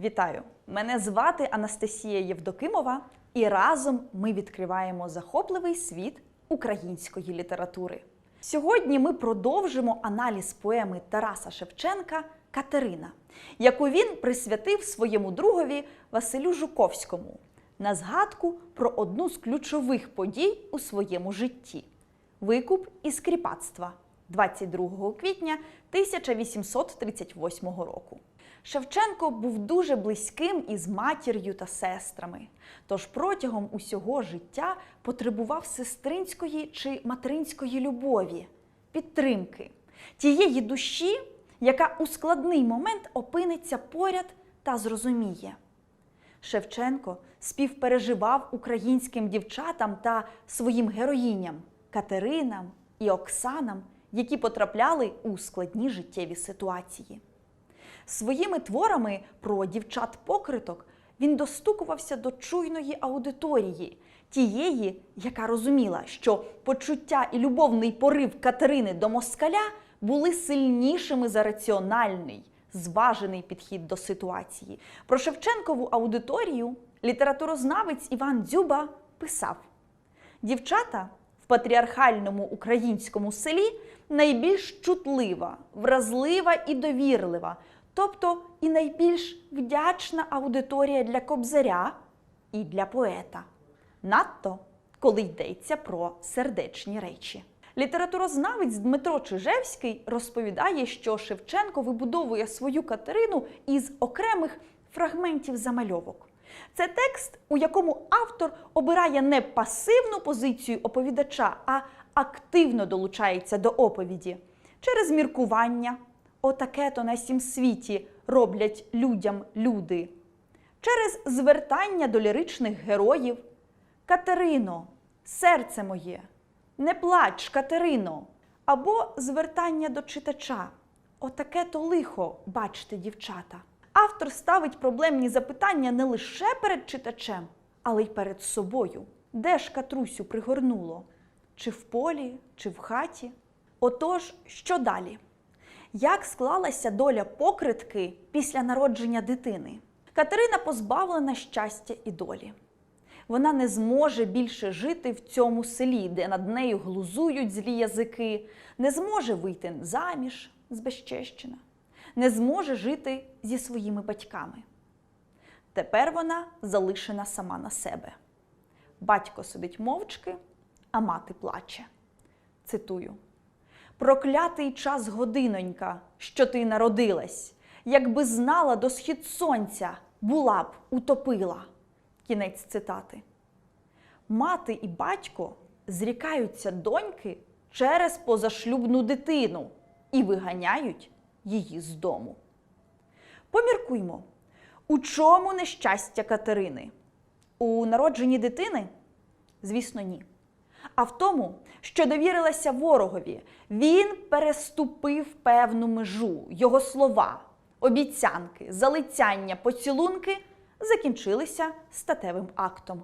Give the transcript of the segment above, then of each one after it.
Вітаю! Мене звати Анастасія Євдокимова, і разом ми відкриваємо захопливий світ української літератури. Сьогодні ми продовжимо аналіз поеми Тараса Шевченка Катерина, яку він присвятив своєму другові Василю Жуковському на згадку про одну з ключових подій у своєму житті викуп із кріпацтва 22 квітня 1838 року. Шевченко був дуже близьким із матір'ю та сестрами, тож протягом усього життя потребував сестринської чи материнської любові, підтримки, тієї душі, яка у складний момент опиниться поряд та зрозуміє. Шевченко співпереживав українським дівчатам та своїм героїням Катеринам і Оксанам, які потрапляли у складні життєві ситуації. Своїми творами про дівчат-покриток він достукувався до чуйної аудиторії, тієї, яка розуміла, що почуття і любовний порив Катерини до москаля були сильнішими за раціональний, зважений підхід до ситуації. Про Шевченкову аудиторію літературознавець Іван Дзюба писав: Дівчата в патріархальному українському селі найбільш чутлива, вразлива і довірлива, тобто і найбільш вдячна аудиторія для кобзаря і для поета. Надто коли йдеться про сердечні речі. Літературознавець Дмитро Чижевський розповідає, що Шевченко вибудовує свою Катерину із окремих фрагментів замальовок. Це текст, у якому автор обирає не пасивну позицію оповідача, а активно долучається до оповіді через міркування. Отаке то на сім світі роблять людям люди. Через звертання до ліричних героїв. Катерино, серце моє, не плач, Катерино, або звертання до читача. Отаке то лихо, бачте, дівчата. Автор ставить проблемні запитання не лише перед читачем, але й перед собою. Де ж Катрусю пригорнуло? Чи в полі, чи в хаті? Отож, що далі? Як склалася доля покритки після народження дитини? Катерина позбавлена щастя і долі. Вона не зможе більше жити в цьому селі, де над нею глузують злі язики, не зможе вийти заміж збезчещена, не зможе жити зі своїми батьками. Тепер вона залишена сама на себе. Батько сидить мовчки, а мати плаче. Цитую: Проклятий час годинонька, що ти народилась, якби знала до схід сонця, була б утопила. Кінець цитати. Мати і батько зрікаються доньки через позашлюбну дитину і виганяють її з дому. Поміркуймо, у чому нещастя Катерини? У народженні дитини? Звісно, ні. А в тому, що довірилася ворогові, він переступив певну межу, його слова, обіцянки, залицяння, поцілунки закінчилися статевим актом.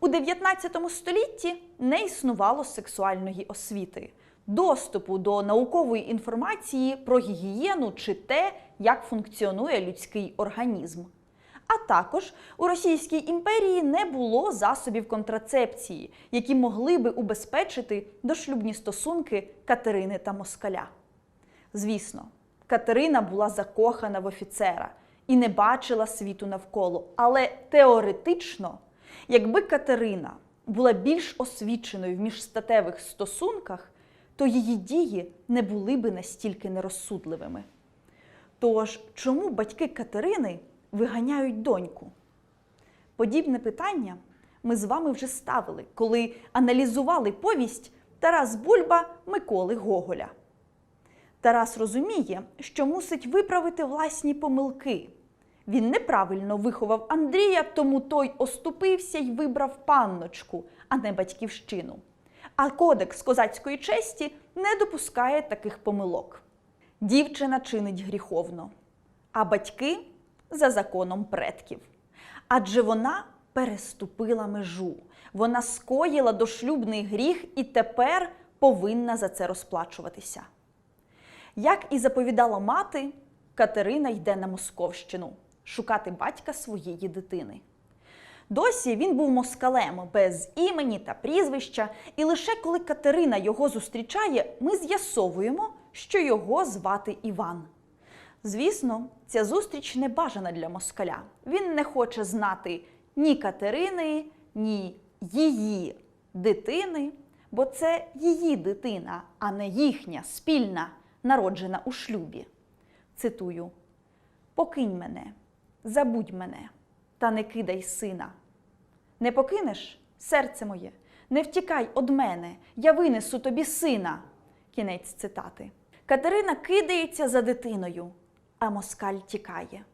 У 19 столітті не існувало сексуальної освіти, доступу до наукової інформації про гігієну чи те, як функціонує людський організм. А також у Російській імперії не було засобів контрацепції, які могли би убезпечити дошлюбні стосунки Катерини та Москаля. Звісно, Катерина була закохана в офіцера і не бачила світу навколо. Але теоретично, якби Катерина була більш освіченою в міжстатевих стосунках, то її дії не були би настільки нерозсудливими. Тож, чому батьки Катерини виганяють доньку? Подібне питання ми з вами вже ставили, коли аналізували повість Тарас Бульба Миколи Гоголя. Тарас розуміє, що мусить виправити власні помилки. Він неправильно виховав Андрія, тому той оступився й вибрав панночку, а не батьківщину. А кодекс козацької честі не допускає таких помилок. Дівчина чинить гріховно, а батьки за законом предків. Адже вона переступила межу, вона скоїла дошлюбний гріх і тепер повинна за це розплачуватися. Як і заповідала мати, Катерина йде на Московщину шукати батька своєї дитини. Досі він був москалем без імені та прізвища, і лише коли Катерина його зустрічає, ми з'ясовуємо, що його звати Іван. Звісно, ця зустріч не бажана для москаля. Він не хоче знати ні Катерини, ні її дитини, бо це її дитина, а не їхня спільна, народжена у шлюбі. Цитую: Покинь мене, забудь мене, та не кидай сина. Не покинеш, серце моє, не втікай од мене, я винесу тобі сина. Кінець цитати. Катерина кидається за дитиною, а москаль тікає.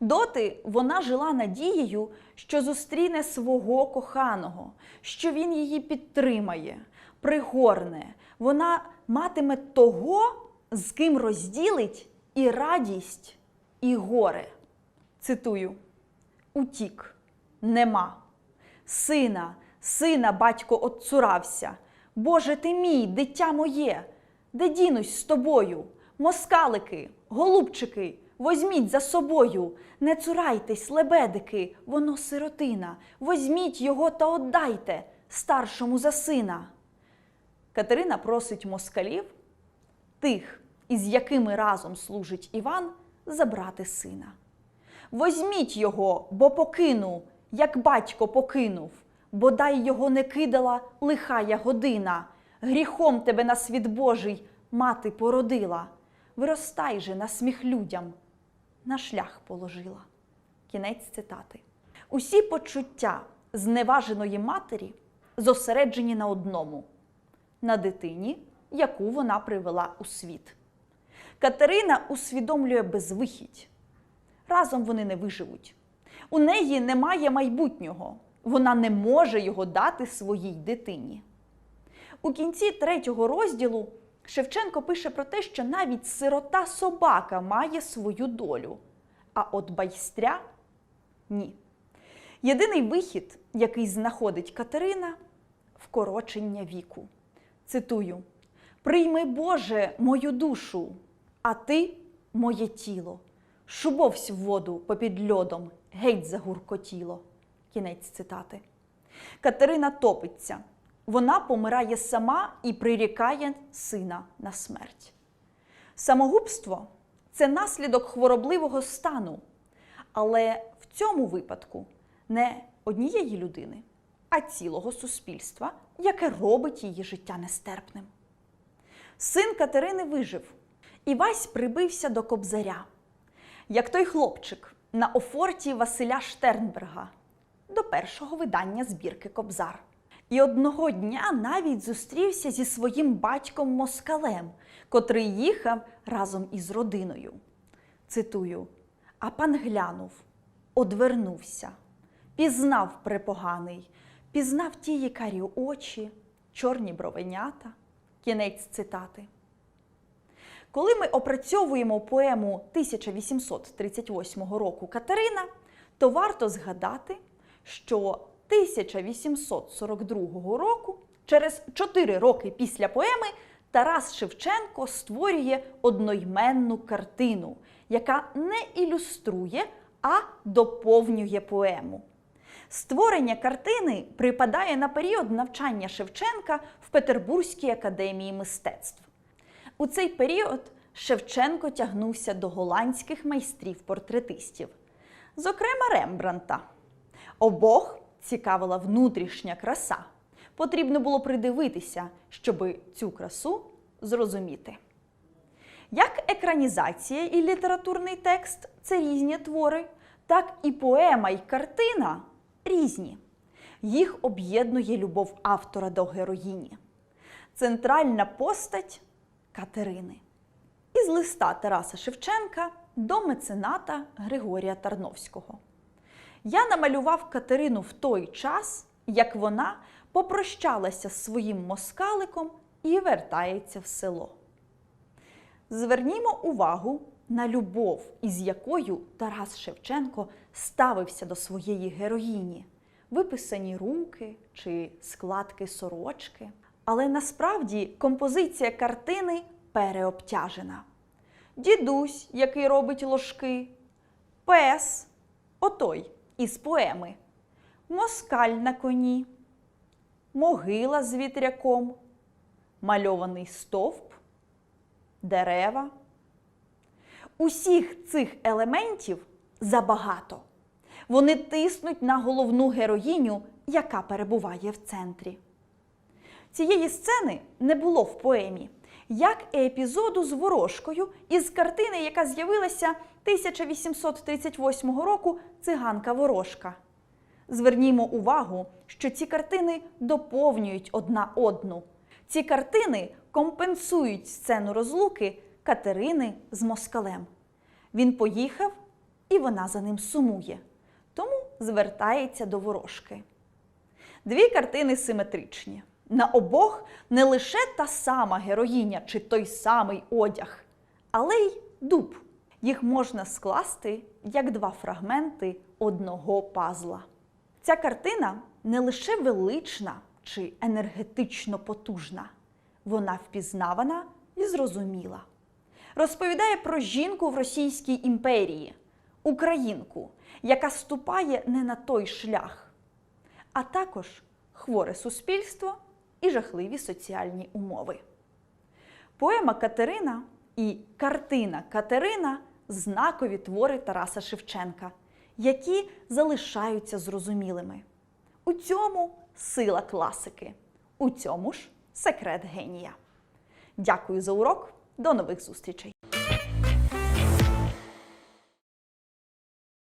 Доти вона жила надією, що зустріне свого коханого, що він її підтримає, пригорне. Вона матиме того, з ким розділить і радість, і горе. Цитую: Утік, нема. Сина, сина, батько отцурався. Боже ти мій, дитя моє, де дінусь з тобою? Москалики, голубчики, возьміть за собою, не цурайтесь, лебедики, воно сиротина, возьміть його та отдайте старшому за сина. Катерина просить москалів, тих, із якими разом служить Іван, забрати сина. Возьміть його, бо покину, як батько покинув, бодай його не кидала лихая година. Гріхом тебе на світ Божий мати породила. Виростай же на сміх людям, на шлях положила. Кінець цитати. Усі почуття зневаженої матері зосереджені на одному на дитині, яку вона привела у світ. Катерина усвідомлює безвихідь. Разом вони не виживуть. У неї немає майбутнього. Вона не може його дати своїй дитині. У кінці третього розділу Шевченко пише про те, що навіть сирота собака має свою долю, а от байстря ні. Єдиний вихід, який знаходить Катерина вкорочення віку. Цитую: Прийми, Боже, мою душу, а ти моє тіло. Шубовсь в воду попід льодом, геть загуркотіло. Кінець цитати. Катерина топиться. Вона помирає сама і прирікає сина на смерть. Самогубство це наслідок хворобливого стану, але в цьому випадку не однієї людини, а цілого суспільства, яке робить її життя нестерпним. Син Катерини вижив, і Вась прибився до кобзаря, як той хлопчик на офорті Василя Штернберга до першого видання збірки Кобзар. І одного дня навіть зустрівся зі своїм батьком Москалем, котрий їхав разом із родиною. Цитую: А пан глянув, одвернувся, пізнав препоганий, пізнав ті карі очі, чорні бровенята. Кінець цитати. Коли ми опрацьовуємо поему 1838 року Катерина, то варто згадати, що 1842 року, через 4 роки після поеми, Тарас Шевченко створює одноіменну картину, яка не ілюструє, а доповнює поему. Створення картини припадає на період навчання Шевченка в Петербурзькій академії мистецтв. У цей період Шевченко тягнувся до голландських майстрів-портретистів, зокрема Рембранта. Обох цікавила внутрішня краса. Потрібно було придивитися, щоб цю красу зрозуміти. Як екранізація і літературний текст це різні твори, так і поема й картина різні. Їх об'єднує любов автора до героїні. Центральна постать Катерини. Із листа Тараса Шевченка до мецената Григорія Тарновського. Я намалював Катерину в той час, як вона попрощалася з своїм москаликом і вертається в село. Звернімо увагу на любов, із якою Тарас Шевченко ставився до своєї героїні, виписані руки чи складки сорочки. Але насправді композиція картини переобтяжена. Дідусь, який робить ложки, Пес, отой із поеми, Москаль на коні, могила з вітряком, мальований стовп, дерева. Усіх цих елементів забагато. Вони тиснуть на головну героїню, яка перебуває в центрі. Цієї сцени не було в поемі, як і епізоду з ворожкою із картини, яка з'явилася 1838 року Циганка Ворожка. Звернімо увагу, що ці картини доповнюють одна одну. Ці картини компенсують сцену розлуки Катерини з москалем. Він поїхав, і вона за ним сумує, тому звертається до ворожки. Дві картини симетричні. На обох не лише та сама героїня чи той самий одяг, але й дуб. Їх можна скласти як два фрагменти одного пазла. Ця картина не лише велична чи енергетично потужна, вона впізнавана і зрозуміла. Розповідає про жінку в Російській імперії, українку, яка ступає не на той шлях, а також хворе суспільство і жахливі соціальні умови. Поема Катерина і картина Катерина знакові твори Тараса Шевченка, які залишаються зрозумілими. У цьому сила класики, у цьому ж секрет генія. Дякую за урок. До нових зустрічей!